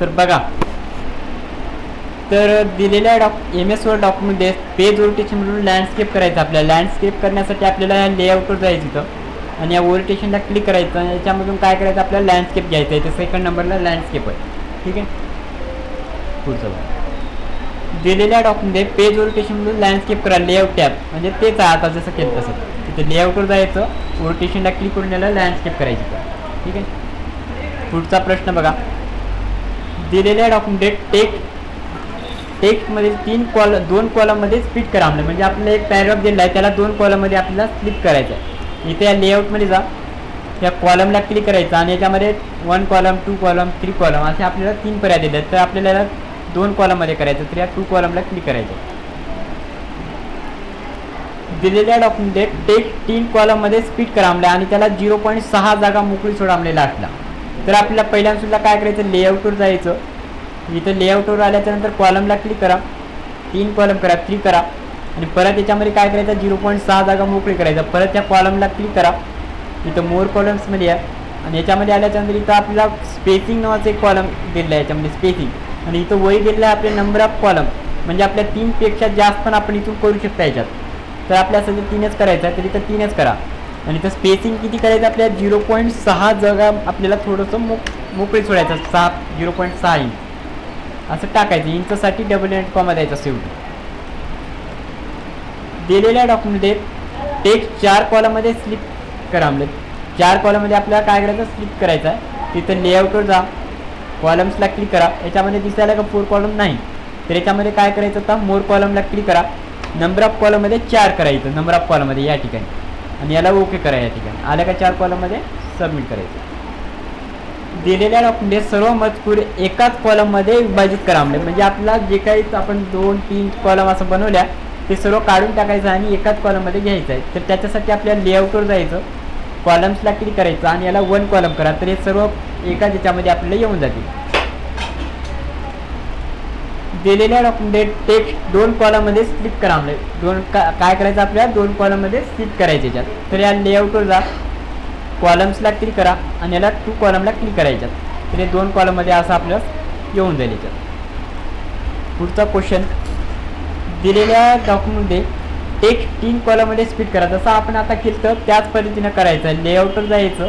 तर बघा. तर दिलेल्या डॉक एम एस वर डॉक्युमेंटमध्ये पेज ओरिटेशन म्हणून लँडस्केप करायचं आपल्याला. लँडस्केप करण्यासाठी आपल्याला या लेआउटवर जायचं होतं. आणि या ओरिटेशनला क्लिक करायचं आणि याच्यामधून काय करायचं? आपल्याला लँडस्केप घ्यायचं आहे. तर सेकंड नंबरला लँडस्केप आहे. ठीक आहे? पुढचं बघा. दिलेल्या डॉक्युमेंटमध्ये पेज ओरिटेशनमधून लँडस्केप करा. लेआउट टॅप म्हणजे तेच आहे आता जसं केलं तसं. तिथे लेआउटवर जायचं. ओरिटेशनला क्लिक करून याला लँडस्केप करायची. ठीक आहे? पुढचा प्रश्न बघा. दिलेल्या डॉक्युमेंट टेक टेक्स्टमध्ये तीन कॉल दोन कॉलममध्ये स्प्लिट करा आपलं म्हणजे आपल्याला एक पॅराग्राफ दिलेला आहे त्याला दोन कॉलममध्ये आपल्याला स्प्लिट करायचं आहे. इथे या लेआउटमध्ये जा या कॉलमला क्लिक करायचं आणि याच्यामध्ये one column two column three column असे आपल्याला तीन पर्याय दिले आहेत. तर आपल्याला दोन कॉलममध्ये करायचं तर या टू कॉलमला क्लिक करायचं दिलेल्या डॉक्युमेंट टेक्स्ट तीन कॉलममध्ये स्पीड करामल्या आणि त्याला झिरो पॉईंट सहा जागा मोकळी सोडामलेला असला तर आपल्याला पहिल्यांदासुद्धा काय करायचं? लेआउटवर जायचं. इथं लेआउटवर आल्याच्यानंतर कॉलमला क्लिक करा. तीन कॉलम करा थ्री करा. आणि परत याच्यामध्ये काय करायचं? झिरो पॉईंट सहा जागा मोकळी करायचा. परत त्या कॉलमला क्लिक करा. इथं मोर कॉलम्समध्ये या. आणि याच्यामध्ये आल्याच्यानंतर इथं आपल्याला स्पेसिंग नावाचं एक कॉलम दिलेलं आहे याच्यामध्ये स्पेसिंग आणि इथं वही दिलेलं आहे आपले नंबर ऑफ कॉलम म्हणजे आपल्या तीनपेक्षा जास्त पण आपण इथून करू शकता याच्यात. तर आपल्याला सध्या तीनच करायचं आहे. तर इथं तीनच करा. आणि तर स्पेसिंग किती करायचं आपल्याला झिरो पॉईंट सहा जगा आपल्याला थोडंसं मोक मोकळे सोडायचं. सहा झिरो पॉईंट सहा इंच असं टाकायचं. इंचसाठी डबल एंड कॉमा द्यायचा शेवटी. दिलेल्या डॉक्युमेंटमध्ये टेक्स्ट चार कॉलमध्ये स्लिप करा म्हणजे चार कॉलममध्ये आपल्याला काय करायचं? स्लिप करायचं आहे. तिथं लेआउटवर जा. कॉलम्सला क्लिक करा. याच्यामध्ये दिसायला का फोर कॉलम नाही? तर याच्यामध्ये काय करायचं आता? मोर कॉलमला क्लिक करा. नंबर ऑफ कॉलममध्ये चार करायचं नंबर ऑफ कॉलममध्ये या ठिकाणी. आणि याला ओके करा या ठिकाणी आल्या का चार कॉलममध्ये सबमिट करायचं दिलेल्या डॉक्युमेंट सर्व मजकूर एकाच कॉलममध्ये विभाजित करा म्हणजे म्हणजे आपला जे काही आपण दोन तीन कॉलम असं बनवल्या ते सर्व काढून टाकायचं आणि एकाच कॉलममध्ये घ्यायचं आहे. तर त्याच्यासाठी आपल्याला लेआउटवर जायचं कॉलम्सला क्लिक करायचं आणि याला वन कॉलम करा. तर हे सर्व एकाच याच्यामध्ये आपल्याला येऊन जातील. दिलेल्या डॉक्युमेंट टेक्स्ट दोन कॉलममध्ये स्प्लिट करा म्हणजे दोन का काय करायचं आपल्याला? दोन कॉलममध्ये स्प्लिट करायचे याच्यात. तर या लेआउटवर जा कॉलम्सला क्लिक करा आणि याला टू कॉलमला क्लिक करायच्यात तर हे दोन कॉलममध्ये असं आपल्याला येऊन जाईल याच्यात. पुढचा क्वेश्चन दिलेल्या डॉक्युमेंटमध्ये एक तीन कॉलममध्ये स्पीड करा. जसं आपण आता केलं तर त्याच पद्धतीनं करायचं. आहे लेआउटवर जायचं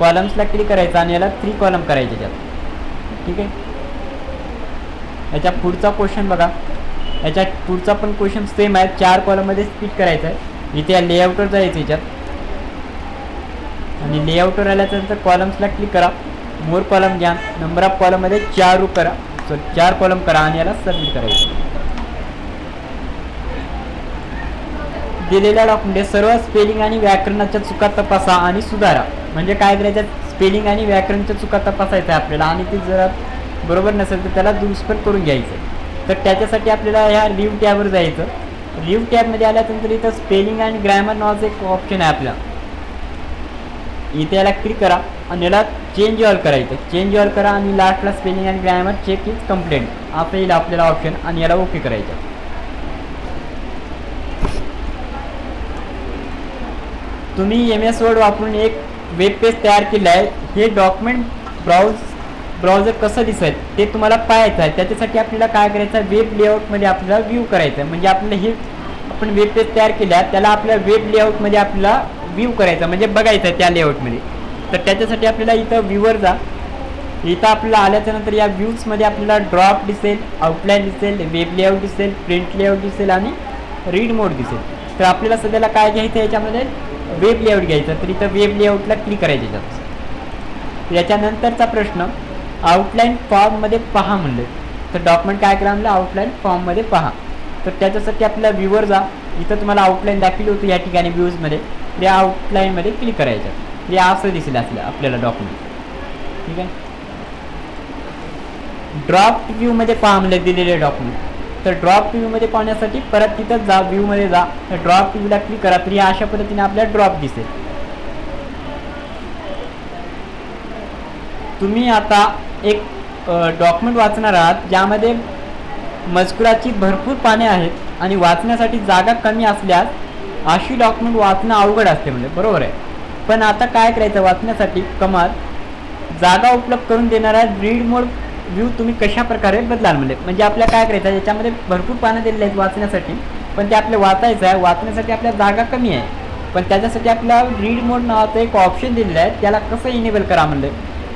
कॉलम्सला क्लिक करायचं आणि याला थ्री कॉलम करायचे त्यात ठीक आहे? याच्या पुढचा क्वेश्चन बघा. याच्या पुढचा पण क्वेश्चन सेम आहे. चार कॉलममध्ये स्पीड करायचं आहे इथे या लेआउटवर जायचं याच्यात. आणि लेआउटवर आल्याच्यानंतर कॉलम्सला क्लिक करा. मोर कॉलम घ्या. नंबर ऑफ कॉलममध्ये चार रू करा. सो चार कॉलम करा आणि याला सबमिट करायचं. दिलेल्या डॉक्युमेंट सर्व स्पेलिंग आणि व्याकरणाच्या चुका तपासा आणि सुधारा. म्हणजे काय करायचं? स्पेलिंग आणि व्याकरणच्या चुका तपासायचं आहे आपल्याला. आणि ते जरा बरोबर नसेल तर त्याला दुरुस्त करून घ्यायचं. तर त्याच्यासाठी आपल्याला ह्या लिव्ह टॅबवर जायचं. लिव्ह टॅबमध्ये आल्यानंतर इथं स्पेलिंग आणि ग्रॅमर नावाचं एक ऑप्शन आहे आपला. इथे याला क्लिक करा आणि याला चेंज ऑल करायचं. चेंज ऑल करा आणि लास्टला स्पेलिंग आणि ग्रॅमर चेक इज कंप्लेंट असं येईल आपल्याला ऑप्शन आणि याला ओके करायचं. तुम्ही एम एस वर्ड वापरून एक वेब पेज तयार केलं आहे. हे डॉक्युमेंट ब्राउज ब्राउझर कसं दिसेल ते तुम्हाला पाहायचं आहे. त्याच्यासाठी आपल्याला काय करायचं आहे वेब लेआउटमध्ये आपल्याला व्ह्यू करायचं आहे. म्हणजे आपलं हे आपण वेब पेज तयार केल्या त्याला आपल्या वेब लेआउटमध्ये आपल्याला व्ह्यू करायचा म्हणजे बघायचं आहे त्या लेआउटमध्ये तर त्याच्यासाठी आपल्याला इथं व्ह्यूवर जा. इथं आपल्याला आल्याच्यानंतर या व्ह्यूजमध्ये आपल्याला ड्रॉप दिसेल आउटलाईन दिसेल वेब लेआउट दिसेल प्रिंट लेआउट दिसेल आणि रीड मोड दिसेल. तर आपल्याला सध्याला काय घ्यायचं याच्यामध्ये? वेब लेआउट घ्यायचं तर इथं वेब लेआउटला क्लिक करायचं याच्यानंतरचा प्रश्न आउटलाईन फॉर्ममध्ये पहा म्हणलं. तर डॉक्युमेंट काय करा म्हणलं? आउटलाईन फॉर्ममध्ये पहा. तर त्याच्यासाठी आपल्याला व्ह्यूवर जा. इथं तुम्हाला आउटलाईन दाखवली होती या ठिकाणी व्ह्यूजमध्ये या आउटलाईनमध्ये क्लिक करायचं. या असं दिसेल असलं आपल्याला डॉक्युमेंट ठीक आहे? ड्रॉप व्ह्यूमध्ये पहा म्हणलं दिलेले डॉक्युमेंट तर ड्रॉप व्ह्यूमध्ये पाहण्यासाठी परत तिथं जा व्ह्यूमध्ये जा. तर ड्रॉप व्ह्यूला क्लिक करा. तर या अशा पद्धतीने आपल्याला ड्रॉप दिसेल. तुम्ही आता एक डॉक्युमेंट वाचणार आहात ज्यामध्ये मजकुराची भरपूर पाने आहेत आणि वाचण्यासाठी जागा कमी असल्यास अशी डॉक्युमेंट वाचणं अवघड असते म्हणजे बरोबर आहे? पण आता काय करायचं? वाचण्यासाठी कमाल जागा उपलब्ध करून देणारा रीड मोड व्ह्यू तुम्ही कशा प्रकारे बदलाल म्हणजे? म्हणजे आपल्याला काय करायचं? आहे याच्यामध्ये भरपूर पानं दिलेली आहेत वाचण्यासाठी पण ते आपल्याला वाचायचं आहे. वाचण्यासाठी आपल्या जागा कमी आहे. पण त्याच्यासाठी आपल्या रीड मोड नावाचं एक ऑप्शन दिलेलं आहे. त्याला कसं इनेबल करा म्हणलं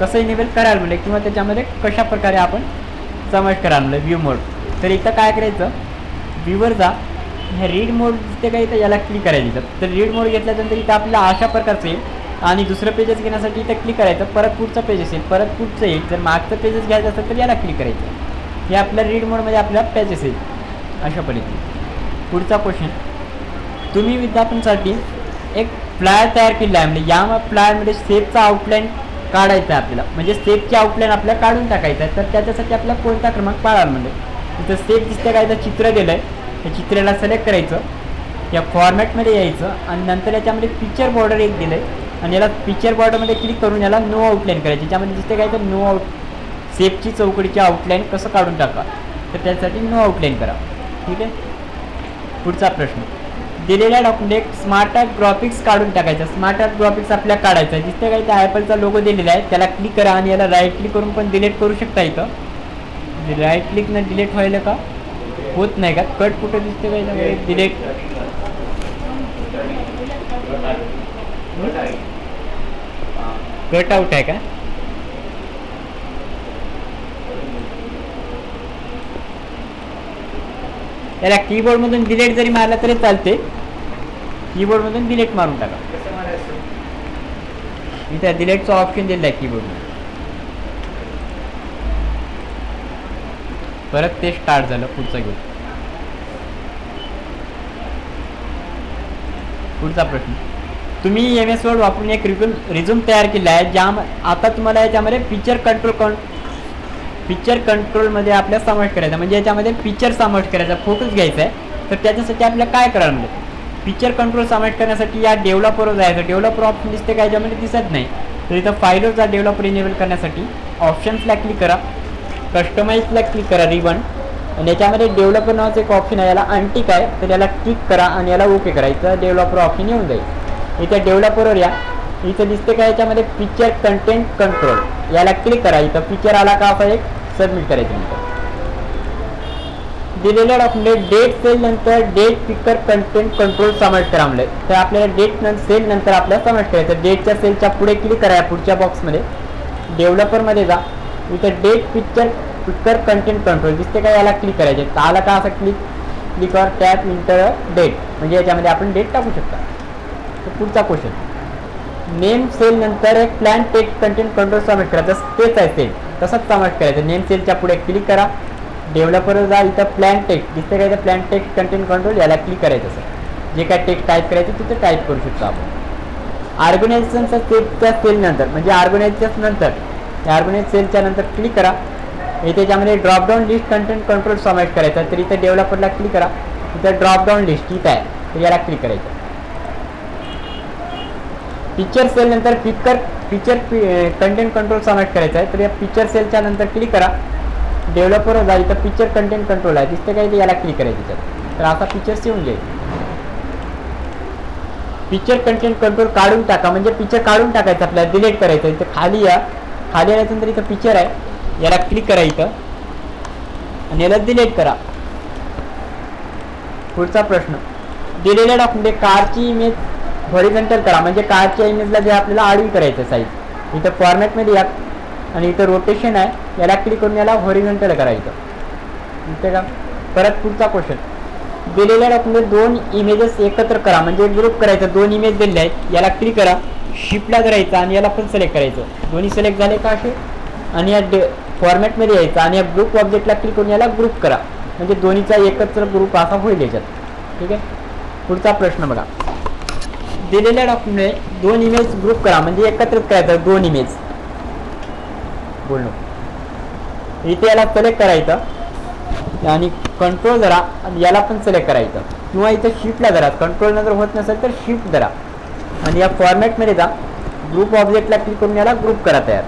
कसं इनेबल करायला म्हणलं किंवा त्याच्यामध्ये कशा प्रकारे आपण समावेश करायला म्हणलं व्ह्यू मोड तर इथं काय करायचं? व्ह्यूवर जा. ह्या रीड मोड जिथे काही तर याला क्लिक करायचं तर रीड मोड घेतल्यानंतर इथं आपल्याला अशा प्रकारचं येईल. आणि दुसरं पेजेस घेण्यासाठी इथं क्लिक करायचं. परत पुढचं पेजेस येईल. परत पुढचं येईल. जर मागचं पेजेस घ्यायचं असेल तर याला क्लिक करायचं. हे आपल्या रीड मोडमध्ये आपल्या पेजेस येईल. अशा पद्धतीने. पुढचा क्वेश्चन तुम्ही विद्यार्थ्यांसाठी एक फ्लायर तयार केला आहे. म्हणजे या फ्लायरमध्ये सेपचा आउटलाईन काढायचं आहे आपल्याला. म्हणजे सेपची आउटलाईन आपल्याला काढून टाकायचं आहे. तर त्याच्यासाठी आपल्याला कोणता क्रमांक पाळाल म्हणजे? इथं सेफ दिसतं काय तर चित्र दिलं आहे त्या चित्राला सिलेक्ट करायचं. या फॉर्मॅटमध्ये यायचं. आणि नंतर याच्यामध्ये पिक्चर बॉर्डर एक दिलं आहे आणि याला पिक्चर बॉर्डरमध्ये क्लिक करून याला नो आउटलाईन करायची. ज्यामध्ये दिसते काय तर नो आउट सेपची चौकडीची आउटलाईन कसं काढून टाका? तर त्यासाठी नो आउटलाईन करा. ठीक आहे? पुढचा प्रश्न. दिलेल्या डॉक्युमेंट एक स्मार्ट आर्ट ग्राफिक्स काढून टाकायचा. स्मार्ट आर्ट ग्राफिक्स आपल्या काढायचं. आहे जिथे काही त्या ॲपलचा लोगो दिलेला आहे त्याला क्लिक करा आणि याला राईट क्लिक करून पण डिलीट करू शकता इथं. राईट क्लिकनं डिलीट व्हायला का? होत नाही का? कट कुठं दिसते काही डिलीट कट आउट आहे का? त्याला कीबोर्डमधून डिलीट जरी मारला तरी चालते. कीबोर्डमधून डिलीट मारून टाका. इथे डिलीटचं ऑप्शन दिलं आहे कीबोर्डमध्ये परत ते स्टार्ट झालं पुढचं घेऊ. पुढचा प्रश्न. तुम्ही एम एस वर्ड वापरून एक रिझ्यूम रिझ्यूम तयार केला आहे ज्या आता तुम्हाला याच्यामध्ये पिक्चर कंट्रोल कॉन पिक्चर कंट्रोलमध्ये आपल्याला समावेश करायचा म्हणजे याच्यामध्ये पिक्चर समावेश करायचा फोटोज घ्यायचा आहे. तर त्याच्यासाठी आपल्याला काय करायला म्हणजे पिक्चर कंट्रोल सबमिट करण्यासाठी या डेव्हलपरवर जायचं. डेव्हलपर ऑप्शन दिसते काय याच्यामध्ये? दिसत नाही. तर इथं फाईलवर डेव्हलपर इनेबल करण्यासाठी. ऑप्शन्सला क्लिक करा. कस्टमाइजला क्लिक करा रिबन आणि याच्यामध्ये डेव्हलपर नावाचं एक ऑप्शन आहे. याला अनटिक आहे तर याला क्लिक करा आणि याला ओके करा. इथं डेव्हलपर ऑप्शन येऊन जाईल. इथं डेव्हलपरवर या. इथं दिसते का याच्यामध्ये पिक्चर कंटेंट कंट्रोल याला क्लिक करा. इथं पिक्चर आला का असा एक? सबमिट करायचं इथं दिलेल्या डॉक्युमेंट डेट सेल नंतर डेट पिकर कंटेंट कंट्रोल समाविष्ट करा तर आपल्याला डेट नंतर सेल नंतर आपल्याला समाविष्ट करायचं डेटच्या सेलच्या पुढे क्लिक करा पुढच्या बॉक्समध्ये डेव्हलपरमध्ये जा. इथं date picture picker content control दिसते का? याला क्लिक करायचे. आला का असं क्लिक क्लिकवर टॅप इंटर डेट म्हणजे याच्यामध्ये आपण डेट टाकू शकता. तर पुढचा क्वेश्चन नेम सेल नंतर एक प्लॅन टेक कंटेंट कंट्रोल समावेश करायचं तेच आहे सेल तसंच समावेश करायचं. नेम सेलच्या पुढे क्लिक करा. डेव्हलपर जाल इथं प्लॅन टेक्स्ट दिसते काय तर प्लॅन टेक्स्ट कंटेंट कंट्रोल याला क्लिक करायचं सर जे काय टेक्स्ट टाईप करायचं तिथं टाईप करू शकतो आपण. ऑर्गनायझेशनच्या सेलच्या सेल नंतर म्हणजे ऑर्गनायझेशन नंतर त्या सेलच्या नंतर क्लिक करा. इथे त्याच्यामध्ये ड्रॉपडाऊन लिस्ट कंटेंट कंट्रोल समावेश करायचा तर इथं डेव्हलपरला क्लिक करा. इथं ड्रॉपडाऊन लिस्ट इथं आहे तर याला क्लिक करायचं. पिक्चर सेल नंतर पिकर पिक्चर कंटेंट कंट्रोल समावेश करायचा आहे तर या पिक्चर सेलच्या नंतर क्लिक करा. डेव्हलपर जा इथं पिक्चर कंटेंट कंट्रोल आहे. दिसतं काय याला क्लिक करायचं तर असा पिक्चर्स येऊन जाईल. पिक्चर कंटेंट कंट्रोल काढून टाका. म्हणजे पिक्चर काढून टाकायचं आपल्याला. डिलीट करायचं. इथं खाली या. खाली आल्यानंतर इथं पिक्चर आहे. याला क्लिक करा इथं. आणि याला डिलीट करा. पुढचा प्रश्न. दिलेल्या डॉक्युमेंट कारची इमेज हॉरिझॉन्टल करा. म्हणजे कारच्या इमेजला जे आपल्याला आडवी करायचं साईज इथं फॉर्मॅटमध्ये या आणि इथं रोटेशन आहे. याला क्लिक करून याला हॉरिझॉन्टल करायचं. इथे का? परत पुढचा क्वेश्चन दिलेल्या डॉक्युमेंट दोन इमेजेस एकत्र करा. म्हणजे ग्रुप करायचं. दोन इमेज दिलेले आहेत. याला क्लिक करा. शिफ्टला करायचं आणि याला पण सिलेक्ट करायचं. दोन्ही सिलेक्ट झाले का असे? आणि या डे फॉर्मॅटमध्ये यायचं. आणि या ग्रुप ऑब्जेक्टला क्लिक करून याला ग्रुप करा. म्हणजे दोन्हीचा एकत्र ग्रुप असा होईल याच्यात. ठीक आहे? पुढचा प्रश्न बघा. दिलेल्या डॉक्युमेंट दोन इमेज ग्रुप करा. म्हणजे एकत्रित करायचं. दोन इमेज बोललो इथे याला सिलेक्ट करायचं. आणि कंट्रोल धरा आणि याला पण सिलेक्ट करायचं. किंवा इथं शिफ्टला धरा. कंट्रोल जर होत नसेल तर शिफ्ट धरा. आणि या फॉर्मॅटमध्ये जा. ग्रुप ऑब्जेक्टला क्लिक करून याला ग्रुप करा तयार.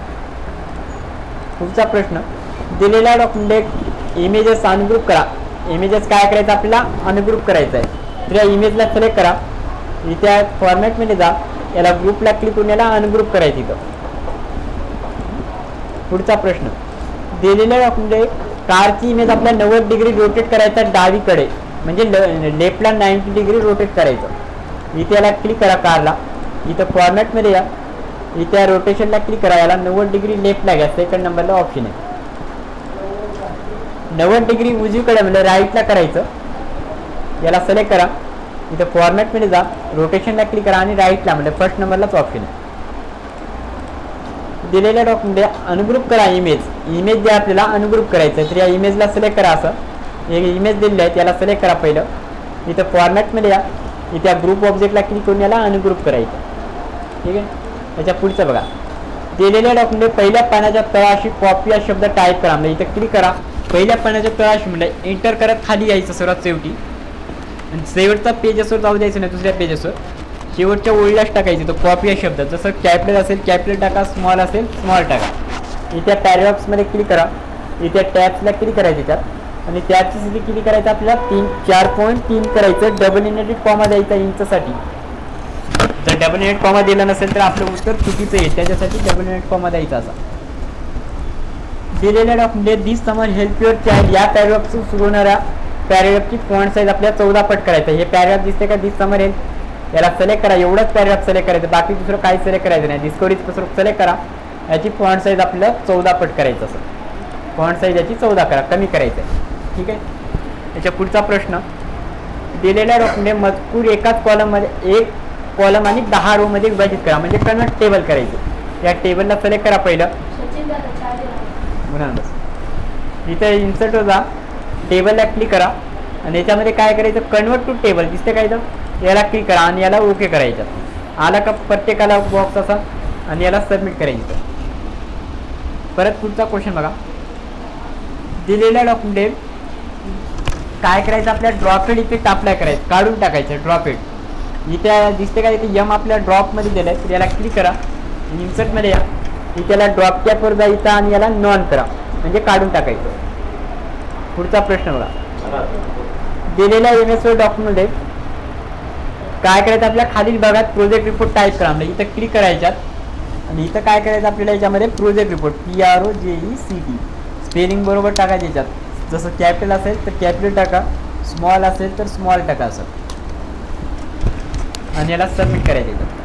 पुढचा प्रश्न. दिलेला डॉक्युमेंट इमेजेस अनग्रुप करा. इमेजेस काय करायचं आपल्याला? अनग्रुप करायचं आहे. तर या इमेजला सिलेक्ट करा. इथे फॉर्मॅटमध्ये जा. याला ग्रुपला क्लिक करून याला अनग्रुप करायचं इथं. पुढचा प्रश्न. दिलेल्या डॉक्युमेंट कारची इमेज आपल्या नव्वद डिग्री रोटेट करायचा डावीकडे. म्हणजे लेफ्टला नाईन्टी डिग्री रोटेट करायचं. इथे याला क्लिक करा कारला. इथं फॉर्मॅटमध्ये या. इथे या रोटेशनला क्लिक करा. याला नव्वद डिग्री लेफ्टला घ्या. सेकंड नंबरला ऑप्शन आहे. नव्वद डिग्री उजवीकडे म्हणजे राईटला करायचं. याला सिलेक्ट करा. इथं फॉर्मॅटमध्ये जा. रोटेशनला क्लिक करा आणि राईटला म्हणजे फर्स्ट नंबरलाच ऑप्शन आहे. दिलेल्या डॉक्युमेंट अनुग्रुप करा इमेज इमेज जे आपल्याला अनुग्रुप करायचं आहे तर या इमेजला सिलेक्ट करा असं. एक इमेज दिलेली आहे त्याला सिलेक्ट करा पहिलं. इथं फॉर्मॅटमध्ये या. इथे या ग्रुप ऑब्जेक्टला क्लिक करून याला अनुग्रुप करायचं. ठीक आहे? त्याच्या पुढचं बघा. दिलेल्या डॉक्युमेंट पहिल्या पानाच्या तळाशी कॉपी हा शब्द टाईप करा. म्हणजे इथं क्लिक करा. पहिल्या पानाच्या तळाशी म्हणजे एंटर करत खाली यायचं सर्वात शेवटी. आणि शेवटचा पेजेसवर जाऊ द्यायचं नाही दुसऱ्या पेजेसवर शेवटच्या ओळीलाच टाकायची तो कॉपी या शब्द जसं कॅपिटल असेल कॅपिटल टाका स्मॉल असेल स्मॉल टाका. इथे पॅरेग्राफ्समध्ये क्लिक करा. इथे टॅप्सला क्लिक करायचं त्यात. आणि त्याची स्थिती क्लिक करायचं आपल्याला तीन चार पॉईंट तीन करायचं डबल इनेटेड कॉमा द्यायचा इंचसाठी जर डबल इनेट कॉमा दिला नसेल तर आपलं उत्तर चुकीचं येईल त्याच्यासाठी डबल इनेट कॉमा द्यायचा असा. दिलेल्या डॉक्युमेंट दिस समज हेल्प युअर चाइल्ड या पॅरेग्राफ सुरू होणाऱ्या पॅरेग्राफची पॉईंट साईज आपल्याला चौदा पट करायचं हे पॅरेग्राफ दिसते का? दिस समर हेल्प याला सिलेक्ट करा. एवढंच पॅरेग्राफ सिलेक्ट करायचं. बाकी दुसरं काही सिलेक्ट करायचं नाही. डिस्कवरीज सिलेक्ट करा? याची फॉन्ट साईज आपल्याला चौदा पट करायचं असं. फॉन्ट साईज याची चौदा करा. कमी करायचं आहे ठीक आहे? याच्या पुढचा प्रश्न. दिलेल्या डॉक्युमेंट मजकूर एकाच कॉलममध्ये एक कॉलम आणि दहा रो मध्ये विभाजित करा. म्हणजे कन्वर्ट टेबल करायचं. या टेबलला सिलेक्ट करा पहिलं. इथे इन्सर्ट जा. टेबलला क्लिक करा. आणि याच्यामध्ये काय करायचं? कन्वर्ट टू टेबल दिसते काय तर याला क्लिक करा आणि याला ओके करायचं. आला का प्रत्येकाला बॉक्स असा आणि याला सबमिट करायचं. परत पुढचा क्वेश्चन बघा. दिलेला डॉक्युमेंट काय करायचं? आपल्या ड्रॉपेड इफेक्ट अप्लाय करायचं. काढून टाकायचं ड्रॉपेड इथे दिसते का? इथे यम आपल्या ड्रॉपमध्ये दिलं आहे तर याला क्लिक करा इन्सर्टमध्ये या. इथे याला ड्रॉप कॅपवर जायचं आणि याला नॉन करा. म्हणजे काढून टाकायचं. पुढचा प्रश्न बघा. दिलेल्या एम एस आहे. काय करायचं आपल्या खालील भागात प्रोजेक्ट रिपोर्ट टाईप करा. म्हणजे इथं क्लिक करायच्यात आणि इथं काय करायचं आपल्याला याच्यामध्ये project report P R O J E C T spelling बरोबर टाकायचं याच्यात. जसं कॅपिटल असेल तर कॅपिटल टाका. स्मॉल असेल तर स्मॉल टाका असं. आणि याला सबमिट करायचं याच्यात